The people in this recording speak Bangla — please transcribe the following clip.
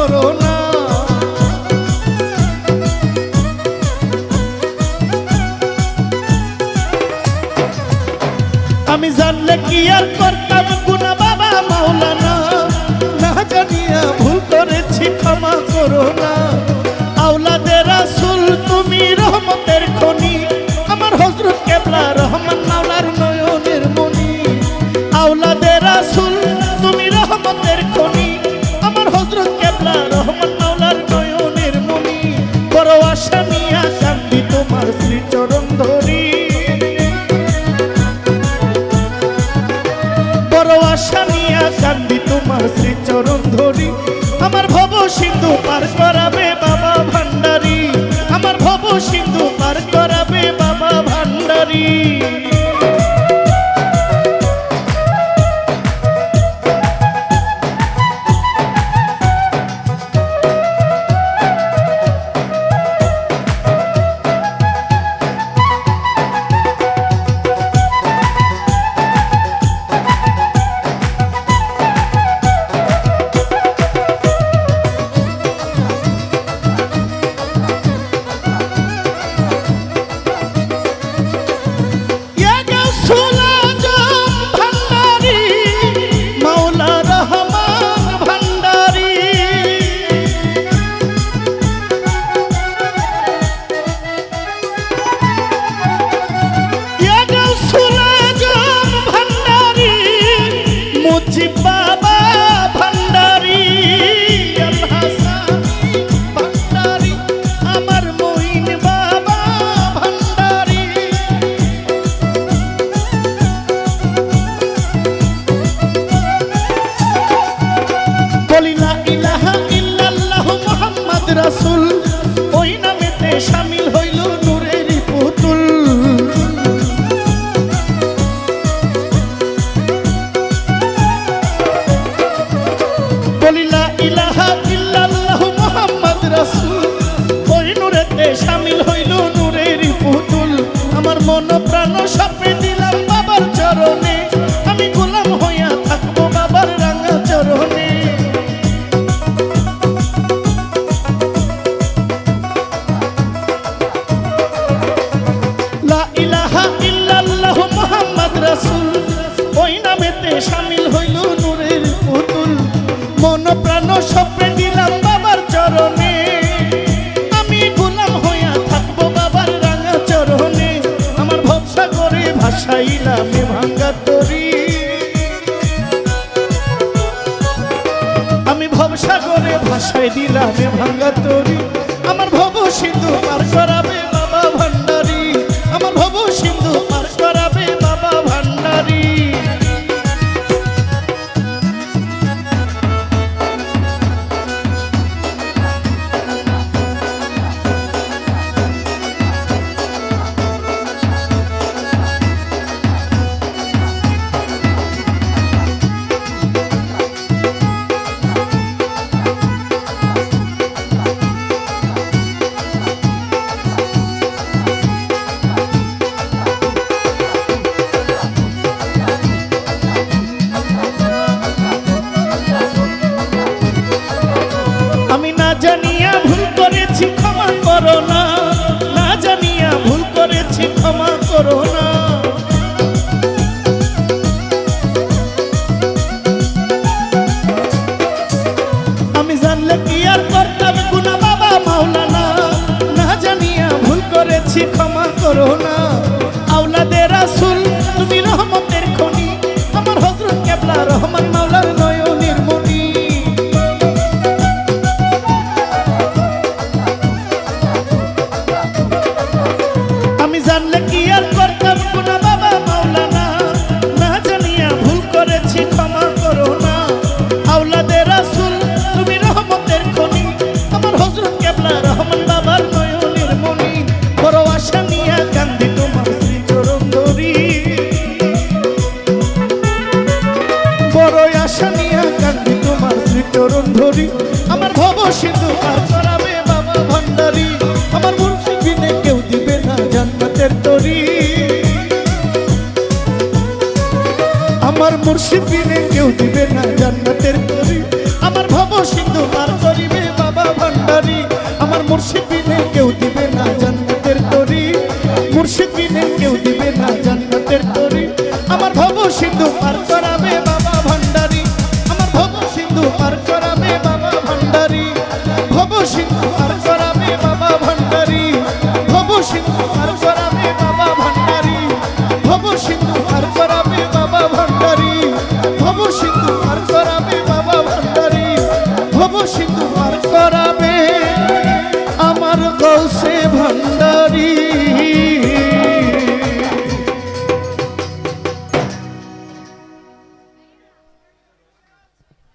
করো না। আমি জানলে কি আর করতাম গুনা বাবা মাওলানা? না জানিয়া ভুল করেছি, ক্ষমা করো না। আওলাদের আসুল তুমি রহমতের খনি। আমার হজরত কেবলা রহমান মাওলার নয়নের মনি আওলাদের পার ভবসাগরে ভাসায় দিলামে ভাঙ্গা তরি। আমার ভব সিন্ধু পার করাবে বাবা ভান্ডারি। আমার ভব সিন্ধু করো চরণ ধরি। আমার ভব সিন্ধু পার বাবা ভান্ডারি আমার মুর্শিদ বিনে কেউ দিবে না জান্নাতের তরি। আমার মুর্শিদ বিনে কেউ দিবে না জান্নাতের তরি। আমার ভব সিন্ধু পার করিবে বাবা ভান্ডারি আমার মুর্শিদ বিনে কেউ দিবে না জান্নাতের তরি। মুর্শিদ বিনে কেউ দিবে না জান্নাতের তরি। আমার ভব সিন্ধু পার করাবে ভান্ডারি